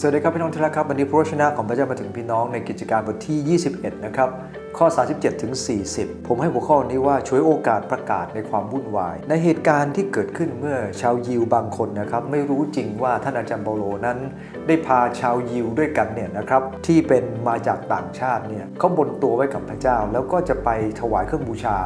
สวัสดีครับพี่น้องที่รักครับวันนี้พระวจนะของพระเจ้ามาถึงพี่น้องในกิจการบทที่ 21 นะครับ ข้อ 37ถึง40 ผมให้หัวข้อนี้ว่าช่วยโอกาสประกาศในความวุ่นวาย ในเหตุการณ์ที่เกิดขึ้นเมื่อชาวยิวบางคนนะครับ ไม่รู้จริงว่าท่านอาจารย์เปาโลนั้น ได้พาชาวยิวด้วยกันเนี่ยนะครับ ที่เป็นมาจากต่างชาติเนี่ยเขาบนตัวไว้กับพระเจ้า แล้วก็จะไปถวายเครื่องบูชา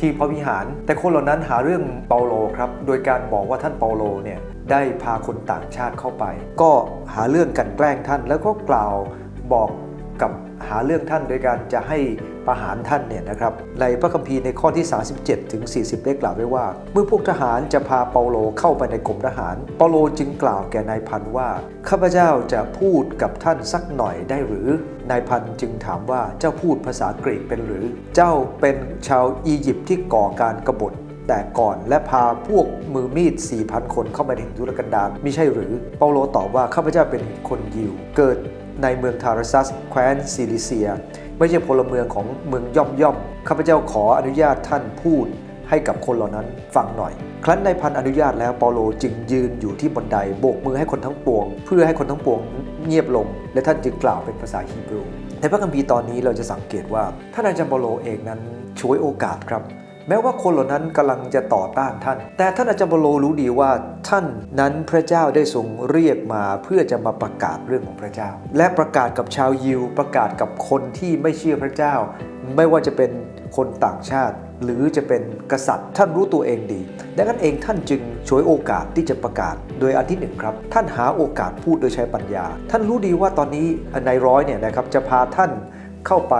ที่พระวิหาร แต่คนเหล่านั้นหาเรื่องเปาโลครับโดยการบอกว่าท่านเปาโลเนี่ยได้พาคนต่างชาติเข้าไป ก็หาเรื่องกันแกล้งท่านแล้วก็กล่าวบอกกับหาเรื่องท่านโดยการจะให้ประหารท่านเนี่ยนะครับในพระคัมภีร์ในข้อที่ 37 ถึง 40 ได้กล่าวไว้ว่า เมื่อพวกทหารจะพาเปาโลเข้าไปในกรมทหาร เปาโลจึงกล่าวแก่นายพันว่าข้าพเจ้าจะพูดกับท่านสักหน่อยได้หรือนายพันจึงถามว่าเจ้าพูดภาษากรีกเป็นหรือ เจ้าเป็นชาวอียิปต์ที่ก่อการกบฏแต่ก่อนและพาพวกมือมีด 4,000 คนเข้ามาในทุรกันดารมิใช่หรือ เปาโลตอบว่าข้าพเจ้าเป็นคนยิว เกิด ในเมืองทารัสซัสแคว้นซิลิเซีย ไม่ใช่พลเมืองของเมืองย่อมย่อมๆข้าพเจ้าขออนุญาตท่านพูดให้กับคนเหล่านั้นฟังหน่อย ครั้นนายพันอนุญาตแล้วเปาโลจึงยืนอยู่ที่บันไดโบกมือให้คนทั้งปวง เพื่อให้คนทั้งปวงเงียบลง และท่านจึงกล่าวเป็นภาษาฮีบรูในพระคัมภีร์ตอนนี้เราจะสังเกตว่าท่านอาจารย์เปาโลเองนั้นช่วยโอกาสครับ แม้ว่าคนเหล่านั้นกำลังจะต่อต้านท่าน แต่ท่านอาจารย์เปโลรู้ดีว่าท่านนั้นพระเจ้าได้ทรงเรียกมาเพื่อจะมาประกาศเรื่องของพระเจ้า และประกาศกับชาวยิว ประกาศกับคนที่ไม่เชื่อพระเจ้า ไม่ว่าจะเป็นคนต่างชาติ หรือจะเป็นกษัตริย์ ท่านรู้ตัวเองดีดังนั้นเองท่านจึงฉวยโอกาสที่จะประกาศ โดยอันที่หนึ่งครับ ท่านหาโอกาสพูดโดยใช้ปัญญา ท่านรู้ดีว่าตอนนี้นายร้อยเนี่ยนะครับจะพาท่าน เข้าไป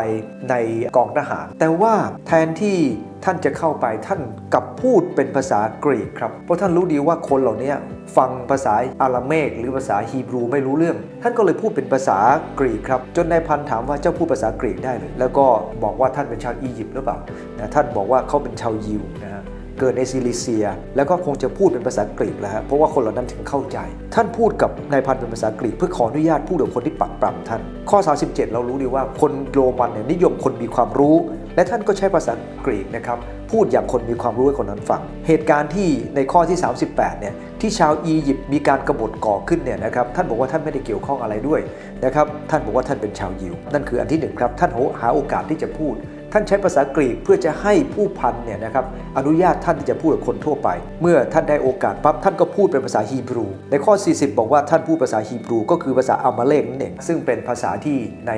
ในกองทหาร แต่ว่าแทนที่ท่านจะเข้าไปท่านกลับพูดเป็นภาษากรีกครับ เพราะท่านรู้ดีว่าคนเหล่านี้ฟังภาษาอาราเมกหรือภาษาฮีบรูไม่รู้เรื่อง ท่านก็เลยพูดเป็นภาษากรีกครับ จนนายพันถามว่าเจ้าพูดภาษากรีกได้เลยแล้วก็บอกว่าท่านเป็นชาวอียิปต์หรือเปล่านะท่านบอกว่าเขาเป็นชาวยิวนะฮะ เกิดในซิลิเซีย แล้วก็คงจะพูดเป็นภาษากรีกแล้วฮะเพราะว่าคนเหล่านั้นถึงเข้าใจ ท่านพูดกับนายพันเป็นภาษากรีกเพื่อขออนุญาตพูดกับคนที่ปักปรำท่าน ข้อ 37 เรารู้ดีว่าคนโรมันเนี่ยนิยมคนมีความรู้ และท่านก็ใช้ภาษากรีกนะครับพูดอย่างคนมีความรู้ให้คนนั้นฟัง เหตุการณ์ที่ในข้อที่ 38 เนี่ยที่ชาวอียิปต์มีการกบฏก่อขึ้นเนี่ยนะครับท่านบอกว่าท่านไม่ได้เกี่ยวข้องอะไรด้วยนะครับท่านบอกว่าท่านเป็นชาวยิว นั่นคืออันที่หนึ่งครับท่านหาโอกาสที่จะพูด ท่านใช้ภาษากรีกเพื่อจะให้ผู้พันเนี่ยนะครับอนุญาตท่านที่จะพูดกับคนทั่วไป เมื่อท่านได้โอกาสปั๊บท่านก็พูดเป็นภาษาฮีบรู ในข้อ 40 บอกว่าท่านพูดภาษาฮีบรู ก็คือภาษาอามาเลกนั่นเองซึ่งเป็นภาษาที่ใน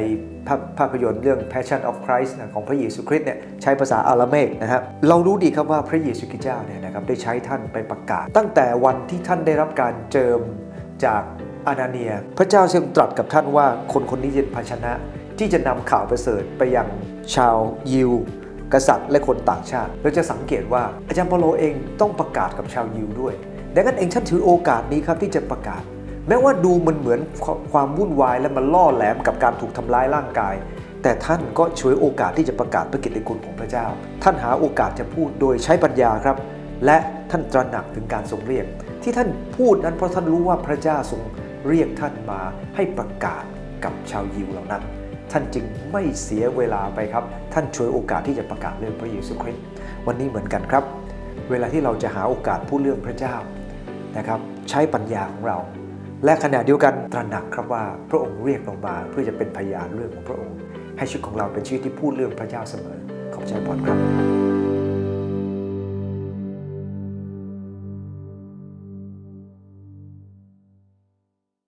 ภาพภาพยนตร์เรื่อง Passion of Christ นะของพระเยซูคริสต์เนี่ยใช้ภาษาอาราเมกนะฮะเรารู้ดีครับว่าพระเยซูคริสต์เจ้าเนี่ยนะครับได้ใช้ท่านไปประกาศ ตั้งแต่วันที่ท่านได้รับการเจิมจากอานาเนีย พระเจ้าทรงตรัสกับท่านว่าคนคนนี้เป็นภาชนะที่จะนำข่าวประเสริฐไปยัง ชาวยิว กษัตริย์และคนต่างชาติ เราจะสังเกตว่าอาจารย์เปาโลเองต้องประกาศกับชาวยิวด้วย ดังนั้นเองท่านถือโอกาสนี้ครับที่จะประกาศ แม้ว่าดูมันเหมือนความวุ่นวายและมันล่อแหลมกับการถูกทำร้ายร่างกาย แต่ท่านก็ช่วยโอกาสที่จะประกาศพระกิตติคุณของพระเจ้า ท่านหาโอกาสจะพูดโดยใช้ปัญญาครับ และท่านตระหนักถึงการทรงเรียก ที่ท่านพูดนั้นเพราะท่านรู้ว่าพระเจ้าทรงเรียกท่านมาให้ประกาศกับชาวยิวเหล่านั้น ท่านจึงไม่เสียเวลาไปครับ ท่านช่วยโอกาสที่จะประกาศเรื่องพระเยซูคริสต์วันนี้เหมือนกันครับ เวลาที่เราจะหาโอกาสพูดเรื่องพระเจ้านะครับใช้ปัญญาของเรา และขณะเดียวกันตระหนักครับว่าพระองค์เรียกเรามาเพื่อจะเป็นพยานเรื่องของพระองค์ ให้ชีวิตของเราเป็นชีวิตที่พูดเรื่องพระเจ้าเสมอขอบใจพรครับ